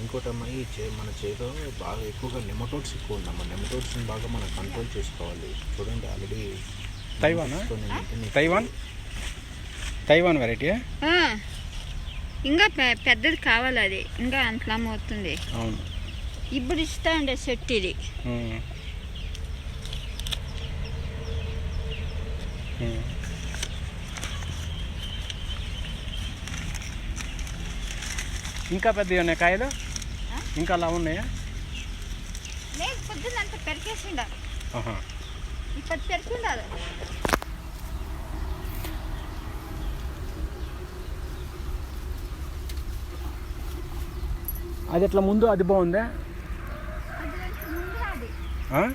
ఇంకోటి అమ్మాయి చే మన చేలో బాగా ఎక్కువగా నెమటోడ్స్ ఎక్కువ ఉన్నాం నెమటోడ్స్ని బాగా మనం కంట్రోల్ చేసుకోవాలి. చూడండి ఆల్రెడీ తైవానా? తైవాన్ తైవాన్ వెరైటీ ఆ, ఇంకా పె- పెద్దది కావాలి అది. ఇంకా అంతలా అవుతుంది అవును. ఇప్పుడు ఇస్తా ఉండే సెట్ ఇది. ఇంకా పెద్దవి ఉన్నాయి కాయలు? ఇంకా అలా ఉన్నాయా? లేదు పొద్దున్న అంత పెరికేసిండారు ఆహా. ఇప్పుడు పెరికిండారు అది ఎట్లా ముందు అది బాగుందా? అది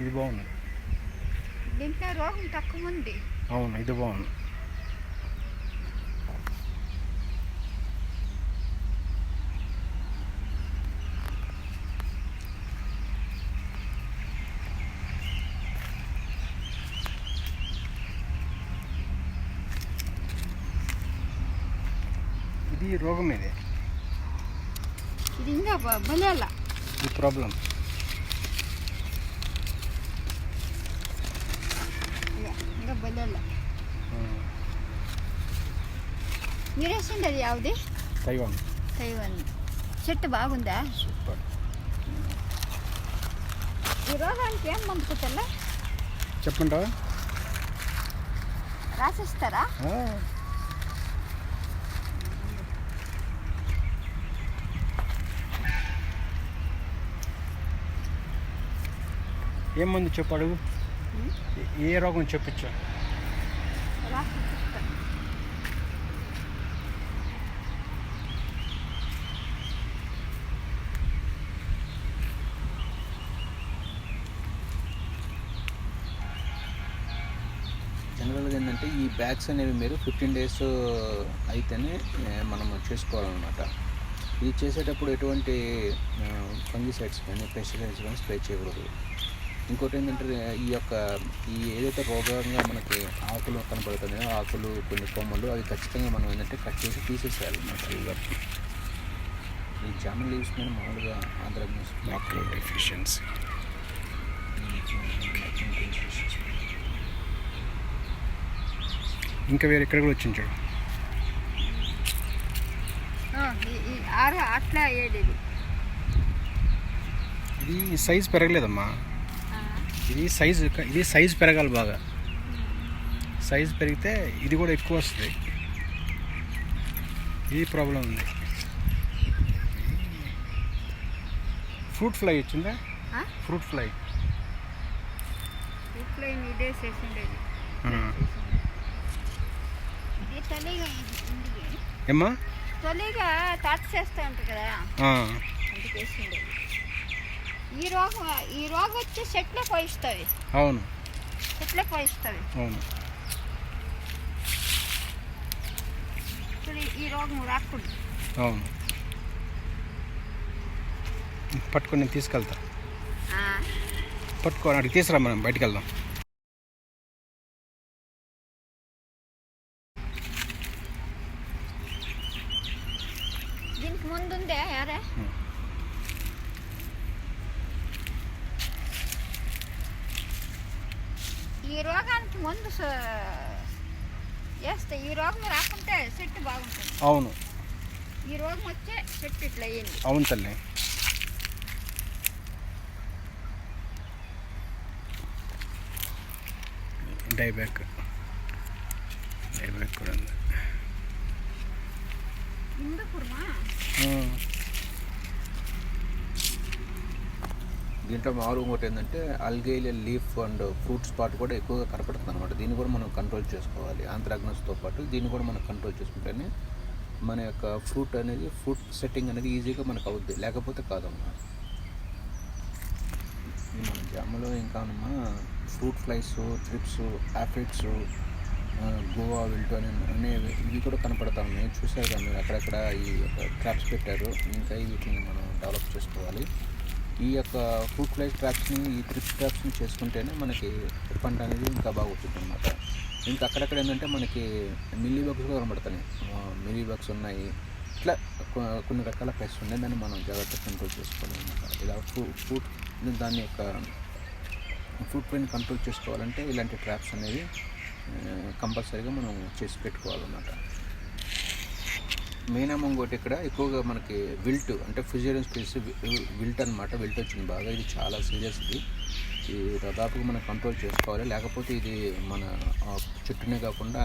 ఇది బాగుంది. దీంట్లో రోగం తక్కువ ఉంది. అవును ఇది బాగుంది. ఇది రోగం ఇది. ఇది ఇంకా బలేలా ఈ ప్రాబ్లం ఇక బలేలా మీరేసింది అది యావది తైవాన్ తైవన్ చెట్టు బాగుందా సూపర్ ఈ రోగానికి ఏం పంపుతుందా చెప్పంటావా రాసిస్తారా ఆ. ఏం మంది చెప్పు అడుగు ఉం? ఏ- రోగం చెప్పచ్చు? జనరల్గా ఏంటంటే ఈ బ్యాగ్స్ అనేవి మీరు ఫిఫ్టీన్ డేస్ అయితేనే మనం చేసుకోవాలన్నమాట. ఇది చేసేటప్పుడు ఎటువంటి ఫంగిసైడ్స్ కానీ పెస్టిసైడ్స్ కానీ స్ప్రే చేయకూడదు. ఇంకోటి ఏంటంటే ఈ యొక్క ఈ ఏదైతే రోగంగా మనకి ఆకులు కనపడుతున్నాయో ఆకులు కొన్ని కొమ్మలు అవి ఖచ్చితంగా మనం ఏంటంటే కట్ చేసి తీసేసేయాలి అన్నమాట. ఈ జామ లీవ్స్ మీద మామూలుగా ఆంధ్ర మైక్రో ఇంకా వేరే ఎక్కడ కూడా వచ్చింది చూడు. అట్లా అయ్యేది ఇది. సైజ్ పెరగలేదమ్మా. ఇది సైజు ఇది సైజ్ పెరగాలి బాగా. సైజ్ పెరిగితే ఇది కూడా ఎక్కువ వస్తుంది. ఇది ప్రాబ్లం ఉంది. ఫ్రూట్ ఫ్లై వచ్చిందా? Fruit fly. ఇదే చేసిండేది ఇది ఉంది. ఏమ్మా? తొలిగా తాత చేస్తూ ఉంటుంది కదా. ఆ, అందుకేసిండేది ఈ రోగం ఈ రోగం వచ్చి చెట్లే పోయిస్తుంది అవును. చెట్లే పోయిస్తుంది అవును. ఇప్పుడు ఈ- రోగం రాకూడదు అవును. పట్టుకొని నేను తీసుకెళ్తా. పట్టుకో అడిగి తీసుకురా మనం బయటికి వెళ్దాం దీనికి ముందు ఉందే యారే ఉం. ఈ రోగానికి ముందు స- వేస్తే ఈ రోగం రాకుంటే చెట్టు బాగుంటుంది అవును ఈ రోగం వచ్చే చెట్టు ఇట్లా అయ్యింది అవును తల్లి డైబ్యాక్ డైబ్యాక్ కూడా ఉంది ఇందుకుమా దీంట్లో మామూలుగా ఇంకోటి ఏంటంటే అల్గైలియా లీఫ్ అండ్ ఫ్రూట్ స్పాట్ కూడా ఎక్కువగా కనపడుతుంది అనమాట దీన్ని కూడా మనం కంట్రోల్ చేసుకోవాలి. ఆంథ్రాగ్నస్తో పాటు దీన్ని కూడా మనం కంట్రోల్ చేసుకుంటేనే మన యొక్క ఫ్రూట్ అనేది ఫ్రూట్ సెట్టింగ్ అనేది ఈజీగా మనకు అవుద్ది. లేకపోతే కాదమ్మా. మన జామలో ఇంకా అమ్మా fruit flies thrips aphids guava wilt అని అనేవి ఇవి కూడా కనపడతా ఉన్నాయి. చూసారు కదా అక్కడక్కడ ఈ యొక్క ట్రాప్స్ పెట్టారు. ఇంకా వీటిని మనం డెవలప్ చేసుకోవాలి. ఈ యొక్క ఫ్రూట్ ఫ్లై ట్రాప్స్ని ఈ త్రిప్ ట్రాప్స్ని చేసుకుంటేనే మనకి పంట అనేది ఇంకా బాగుంటుంది అనమాట ఇంకా అక్కడక్కడ ఏంటంటే మనకి మిల్లీ బగ్స్ కూడా కనబడుతున్నాయి మిల్లీ బగ్స్ ఉన్నాయి. ఇట్లా కొన్ని రకాల పెస్ట్ ఉన్నాయి. దాన్ని మనం జాగ్రత్తగా కంట్రోల్ చేసుకోవాలి అనమాట ఇలా ఫ్రూ ఫ్రూట్ దాని యొక్క ఫుడ్ ప్రింట్ కంట్రోల్ చేసుకోవాలంటే ఇలాంటి ట్రాప్స్ అనేవి కంపల్సరీగా మనం చేసి పెట్టుకోవాలన్నమాట. మెయిన్ ఏమో ఇంకోటి ఇక్కడ ఎక్కువగా మనకి విల్ట్ అంటే ఫిజియరన్ స్పేస్ విల్ట్ అనమాట విల్ట్ వచ్చింది బాగా. ఇది చాలా సీరియస్ ఇది. ఇది దాదాపుగా మనం కంట్రోల్ చేసుకోవాలి. లేకపోతే ఇది మన చెట్టునే కాకుండా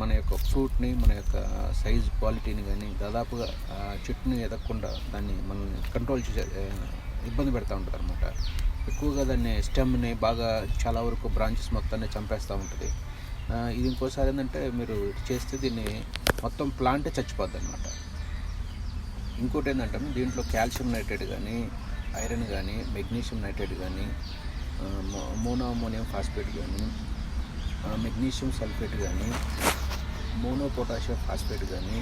మన యొక్క ఫ్రూట్ని మన యొక్క సైజ్ క్వాలిటీని కానీ దాదాపుగా చెట్టుని ఎదగకుండా దాన్ని మనం కంట్రోల్ చేసే ఇబ్బంది పెడతా ఉంటుంది అనమాట ఎక్కువగా దాన్ని స్టెమ్ని బాగా చాలా వరకు బ్రాంచెస్ మొత్తాన్ని చంపేస్తూ ఉంటుంది. ఇది ఇంకోసారి ఏంటంటే మీరు చేస్తే దీన్ని మొత్తం ప్లాంటే చచ్చిపోద్ది అనమాట ఇంకోటి ఏంటంటే దీంట్లో కాల్షియం నైట్రేట్ కానీ ఐరన్ కానీ మెగ్నీషియం నైట్రేట్ కానీ మోనో అమోనియం ఫాస్ఫేట్ కానీ మెగ్నీషియం సల్ఫేట్ కానీ మోనో పొటాషియం ఫాస్ఫేట్ కానీ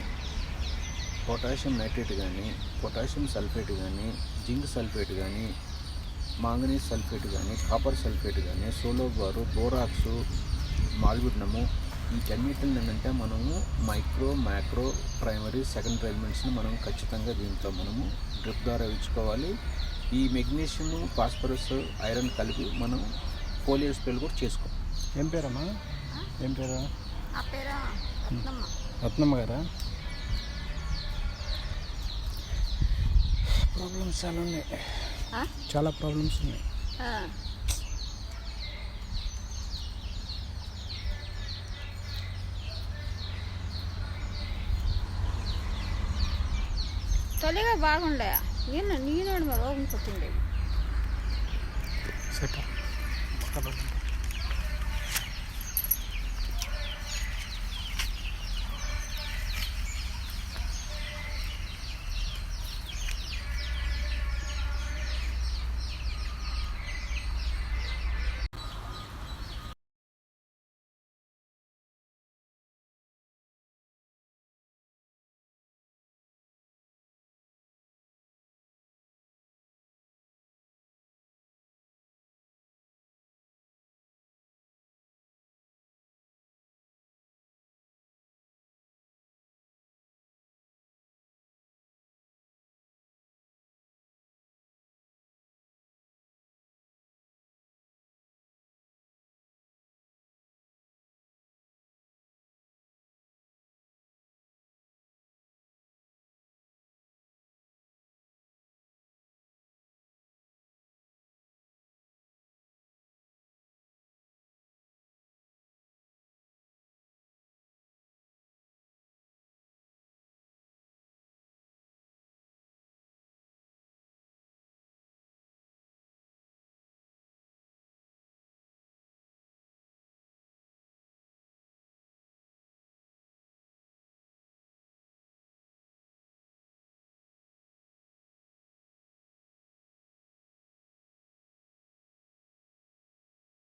పొటాషియం నైట్రేట్ కానీ పొటాషియం సల్ఫేట్ కానీ జింక్ సల్ఫేట్ కానీ మాంగనీస్ సల్ఫేట్ కానీ కాపర్ సల్ఫేట్ కానీ సోలో బారు బోరాక్సు మాల్విడ్నము వీటన్నిటిని ఏంటంటే మనము మైక్రో మ్యాక్రో ప్రైమరీ సెకండరీ ఎలిమెంట్స్ని మనం ఖచ్చితంగా దీంట్లో మనము డ్రిప్ ద్వారా ఇచ్చుకోవాలి ఈ మెగ్నీషియం ఫాస్ఫరస్ ఐరన్ కలిపి మనం పోలియో స్ప్రేలు కూడా చేసుకోవాలి. ఏం పేరమ్మా? ఏం పేరు? రత్నమ్మ. గారా? ప్రాబ్లమ్స్ చాలా ఉన్నాయి? చాలా ప్రాబ్లమ్స్ ఉన్నాయి. తొలిగా బాగుండే. నేను నేను రోగం పుట్టిండేవి సెట్